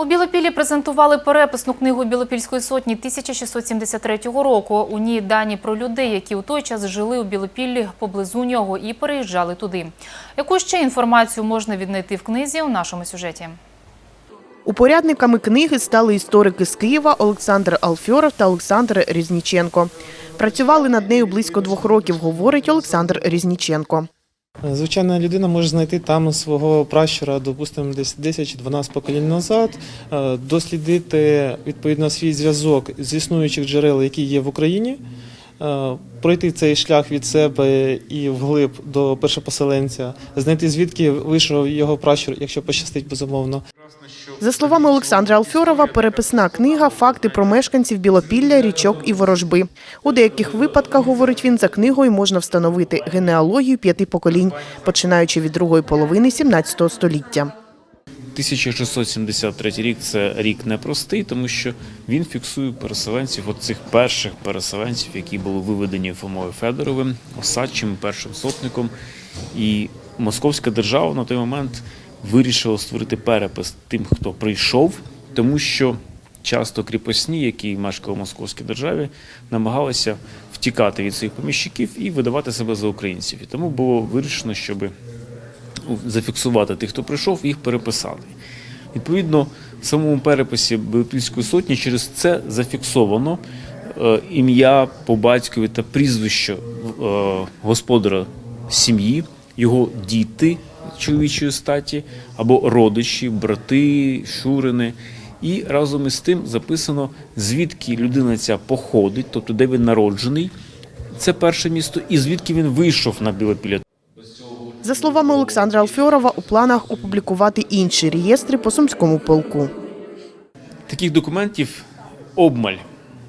У Білопіллі презентували переписну книгу Білопільської сотні 1673 року. У ній дані про людей, які у той час жили у Білопіллі поблизу нього і переїжджали туди. Яку ще інформацію можна віднайти в книзі у нашому сюжеті? Упорядниками книги стали історики з Києва Олександр Алфьоров та Олександр Різніченко. Працювали над нею близько двох років, говорить Олександр Різніченко. Звичайна людина може знайти там свого пращура, допустимо, десь 10 чи 12 поколінь назад, е, дослідити відповідно свій зв'язок з існуючих джерел, які є в Україні, е, пройти цей шлях від себе і вглиб до першопоселенця, знайти звідки вийшов його пращур, якщо пощастить, безумовно. За словами Олександра Алфьорова, переписна книга факти про мешканців Білопілля, річок і ворожби. У деяких випадках, говорить він, за книгою можна встановити генеалогію п'яти поколінь, починаючи від другої половини 17 століття. 1673 рік це рік непростий, тому що він фіксує переселенців, от цих перших переселенців, які були виведені Фомою Федоровим, Осадчим, першим сотником. І Московська держава на той момент вирішила створити перепис тим, хто прийшов, тому що часто кріпосні, які мешкали в Московській державі, намагалися втікати від своїх поміщиків і видавати себе за українців. І тому було вирішено, щоби зафіксувати тих, хто прийшов, їх переписали. Відповідно, в самому переписі Білопільської сотні через це зафіксовано е, ім'я по батькові та прізвище е, господаря сім'ї, його діти чоловічої статі або родичі, брати, шурини. І разом із тим записано, звідки людина ця походить, тобто де він народжений. Це перше місто, і звідки він вийшов на Білопілля. За словами Олександра Алфьорова, у планах опублікувати інші реєстри по сумському полку. Таких документів обмаль.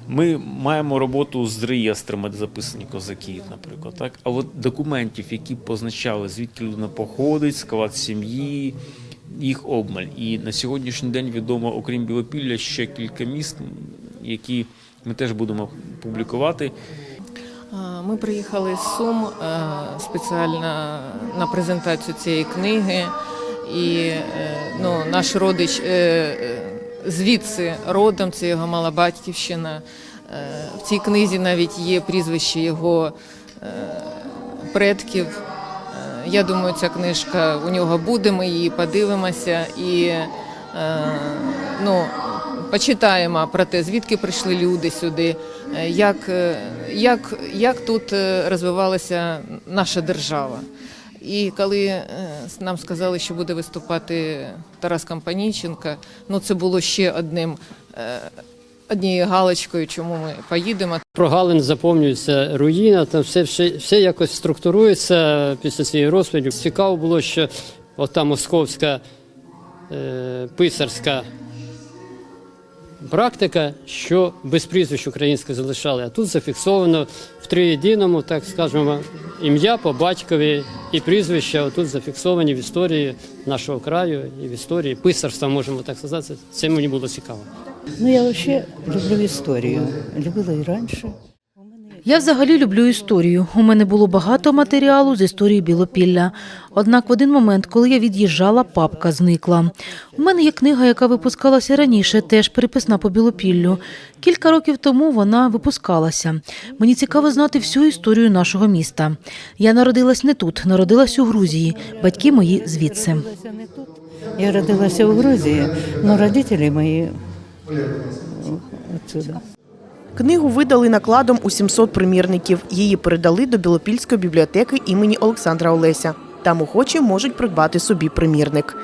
Ми маємо роботу з реєстрами, де записані козаки, наприклад. Так? А от документів, які позначали, звідки людина походить, склад сім'ї, їх обмаль. І на сьогоднішній день відомо, окрім Білопілля, ще кілька міст, які ми теж будемо публікувати. Ми приїхали з Сум е, спеціально на презентацію цієї книги. І е, ну, наш родич е, звідси родом, це його мала батьківщина. Е, В цій книзі навіть є прізвище його е, предків. Е, Я думаю, ця книжка у нього буде, ми її подивимося і ну, почитаємо про те, звідки прийшли люди сюди, як, як, як тут розвивалася наша держава. І коли е, нам сказали, що буде виступати Тарас Компанійченко, ну це було ще одним. е, Однією галочкою, чому ми поїдемо. Прогалин заповнюється руїна, там все, все, все якось структурується після цієї розповіді. Цікаво було, що ота московська е, писарська практика, що без прізвищ українське залишали, а тут зафіксовано в триєдиному, так скажемо, ім'я по батькові і прізвища тут зафіксовані в історії нашого краю і в історії писарства, можемо так сказати. Це мені було цікаво. Ну, я вообще люблю історію. Любила і раніше. Я взагалі люблю історію. У мене було багато матеріалу з історії Білопілля. Однак в один момент, коли я від'їжджала, папка зникла. У мене є книга, яка випускалася раніше, теж переписна по Білопіллю. Кілька років тому вона випускалася. Мені цікаво знати всю історію нашого міста. Я народилась не тут, народилась у Грузії. Батьки мої звідси. Я родилася в Грузії, але родителі мої отсюда. Книгу видали накладом у 700 примірників. Її передали до Білопільської бібліотеки імені Олександра Олеся. Там охочі можуть придбати собі примірник.